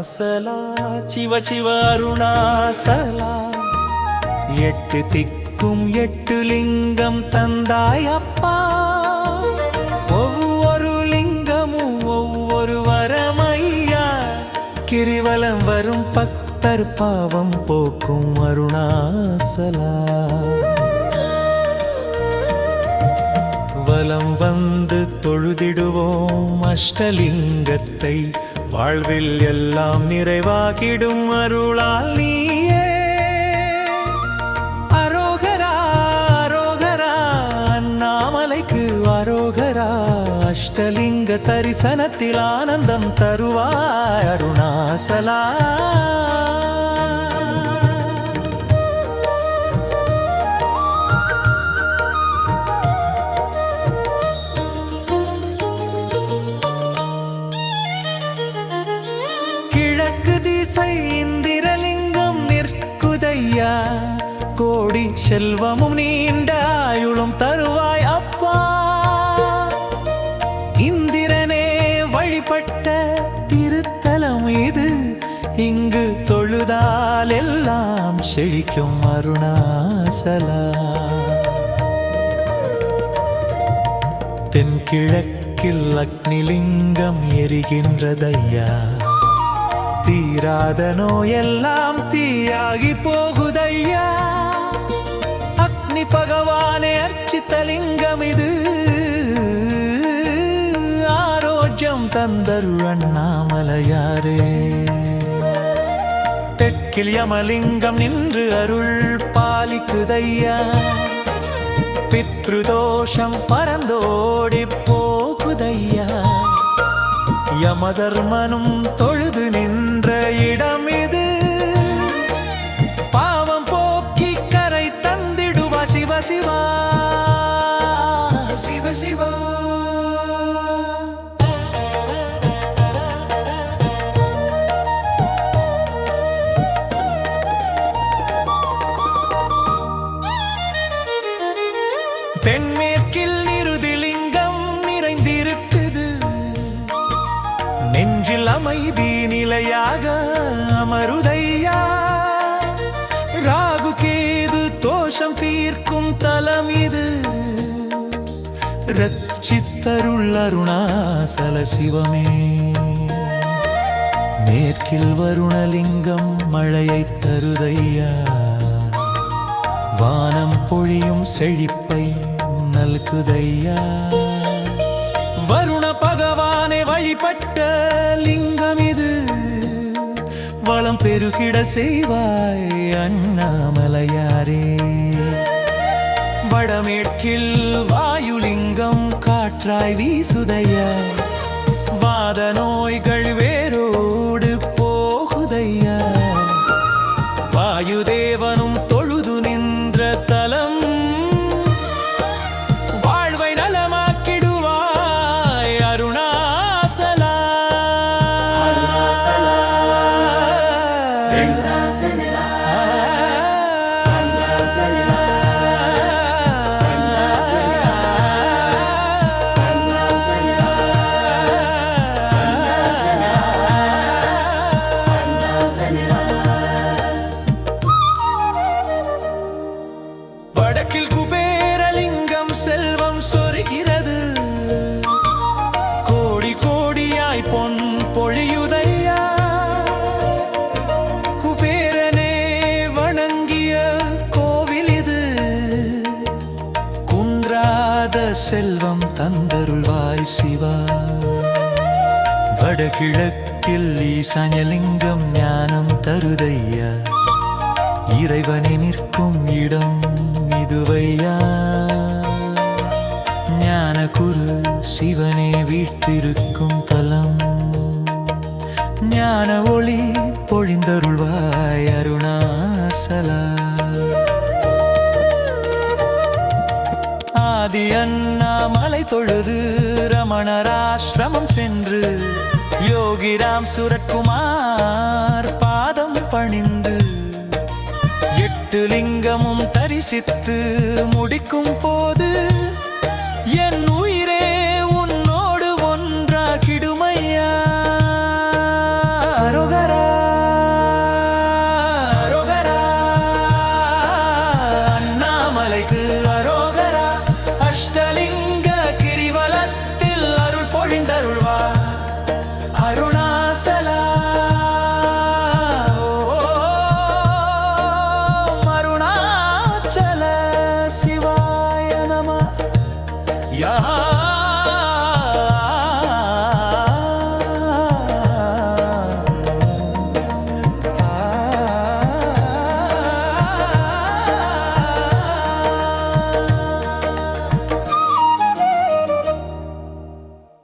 அருணாசலா சிவ சிவ அருணாசலா. எட்டு திக்கும் எட்டு லிங்கம் தந்தாய் அப்பா. ஒவ்வொரு லிங்கமும் ஒவ்வொரு வரமையா. கிரிவலம் வரும் பக்தர் பாவம் போக்கும் அருணாசலா. வலம் வந்து தொழுதிடுவோம் அஷ்டலிங்கத்தை வாழ்வில் எல்லாம் நிறைவாகிடும் அருளால் நீயே. அரோகரா அரோகரா அண்ணாமலைக்கு அரோகரா. அஷ்டலிங்க தரிசனத்தில் ஆனந்தம் தருவாய் அருணாசலா. செல்வமும் நீண்ட ஆயுளும் தருவாய் அப்பா. இந்திரனே வழிபட்ட திருத்தலம் இது. இங்கு தொழுதால் எல்லாம் செழிக்கும் அருணாசலா. தென்கிழக்கில் அக்னிலிங்கம் எரிகின்றதையா. தீராத நோயெல்லாம் தீயாகி போகுதையா. ஆதி பகவானே அர்ச்சித்த லிங்கம் இது. ஆரோக்கியம் தந்தரு அண்ணாமலையாரே தெற்கில் யமலிங்கம் நின்று அருள் பாலிக்குதையா. பித்ருதோஷம் பரந்தோடி போகுதையா. யமதர்மனும் தொழில் சிவா தென்மேற்கில் நிருதிலிங்கம் நிறைந்திருக்குது. நெஞ்சில் அமைதி நிலையாக அமருதையா? ராகு கேது தோஷம் தீர்க்கும் தலம் இது ரச்சித்தருள் அருணாசல சிவமே. மேற்கில் வருணலிங்கம் மழையை தருதையா. வானம் பொழியும் செழிப்பை நல்குதையா. வருண பகவானை வழிபட்ட லிங்கம் இது. வளம் பெருகிட செய்வாய் அண்ணாமலையாரே. வடமேற்கில் வாயுலிங்கம் காற்றாய் வீசுதையா? பொன் பொழியுதையா? குபேரனே வணங்கிய கோவில் இது. குன்றாத செல்வம் தந்தருள்வாய் சிவா. வடகிழக்கில் ஈசான்யலிங்கம் ஞானம் தருதையா? இறைவனை நிற்கும் இடம் இதுவையா? ஞான குரு சிவனே வீற்றிருக்கும் ஞான ஒளி பொழிந்தருள்வாய் அருணாசலா. ஆதி அண்ணாமலை தொழுது ரமணராசிரமம் சென்று யோகிராம் சுரட்குமார் பாதம் பணிந்து எட்டு லிங்கமும் தரிசித்து முடிக்கும் போது